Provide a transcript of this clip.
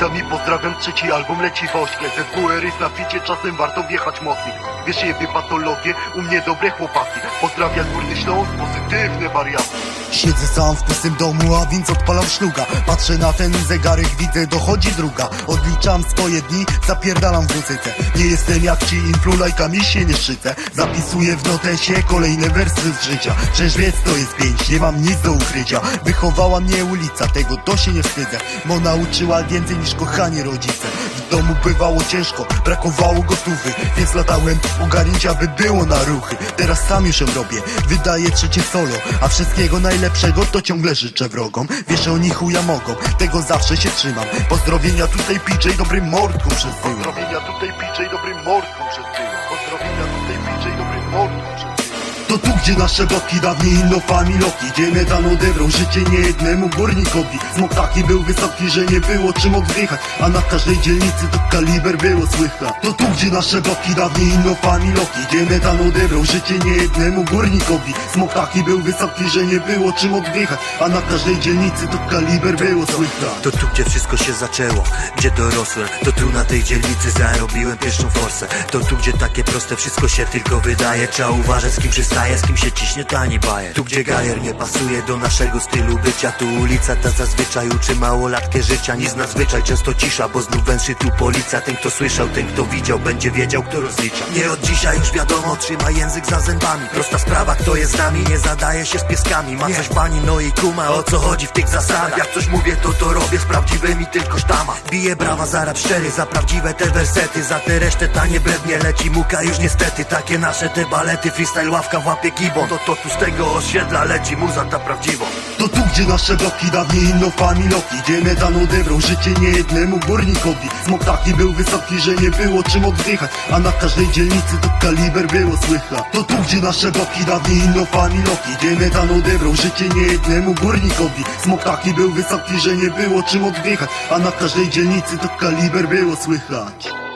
Nogami pozdrawiam, trzeci album leci w ośle. ZWR jest na ficie, czasem warto wjechać mocniej. Wiesz jebie patologie, u mnie dobre chłopaki. Pozdrawiam Górny Śląsk, pozytywne wariaty. Siedzę sam w pustym domu, a więc odpalam szluga. Patrzę na ten zegarek, widzę, dochodzi druga. Odliczam swoje dni, zapierdalam w muzyce Nie jestem jak ci influlajkami się nie szczycę. Zapisuję w notesie kolejne wersy z życia. Przecież to jest pięć, nie mam nic do ukrycia. Wychowała mnie ulica, tego to się nie wstydzę. Bo nauczyła więcej niż kochani rodzice W domu bywało ciężko, brakowało gotówy Więc latałem ogarnięcia by było na ruchy. Teraz sam już robię, wydaję trzecie solo A wszystkiego najlepszego to ciągle życzę wrogom. Wiesz, oni chuja mogą, tego zawsze się trzymam. Pozdrowienia tutaj PJ dobrym mordką przez tył Pozdrowienia tutaj PJ dobrym mordką przez Pozdrowienia tutaj PJ dobrym mordką przez tył to tu, gdzie nasze bloki dawniej inno familoki Gdzie metan odebrał życie niejednemu górnikowi. Smok taki był wysoki, że nie było czym oddychać A na każdej dzielnicy to kaliber było słychać. To tu, gdzie nasze bloki dawniej inno familoki Gdzie metan odebrał życie niejednemu górnikowi. Smok taki był wysoki, że nie było czym oddychać A na każdej dzielnicy to kaliber było słychać. To tu, gdzie wszystko się zaczęło, gdzie dorosłem To tu na tej dzielnicy zarobiłem pierwszą forsę. To tu, gdzie takie proste wszystko się tylko wydaje. Trzeba uważać z kim z kim się ciśnie tani bajer. Tu, gdzie gajer nie pasuje do naszego stylu bycia. Tu ulica ta zazwyczaj uczy małolatkę życia. Nic nadzwyczaj, często cisza, bo znów węszy tu policja. Ten kto słyszał, ten kto widział, będzie wiedział kto rozlicza. Nie od dzisiaj już wiadomo, trzyma język za zębami. Prosta sprawa, kto jest z nami, nie zadaje się z pieskami. Ma coś pani, no i kuma, o co chodzi w tych zasadach? Jak coś mówię, to to robię z prawdziwymi tylko sztama. Bije brawa za rap szczery, za prawdziwe te wersety. Za te resztę tanie brednie leci muka już niestety. Takie nasze te balety, freestyle ławka łapie kibon To to tu z tego osiedla leci muza ta prawdziwa To tu, gdzie nasze bloki dawniej inno familoki Gdzie metan odebrał życie niejednemu górnikowi. Smok taki był wysoki, że nie było czym oddychać. A na każdej dzielnicy to kaliber było słychać. To tu, gdzie nasze bloki dawniej inno familoki Gdzie metan odebrał życie niejednemu górnikowi. Smok taki był wysoki, że nie było czym oddychać. A na każdej dzielnicy to kaliber było słychać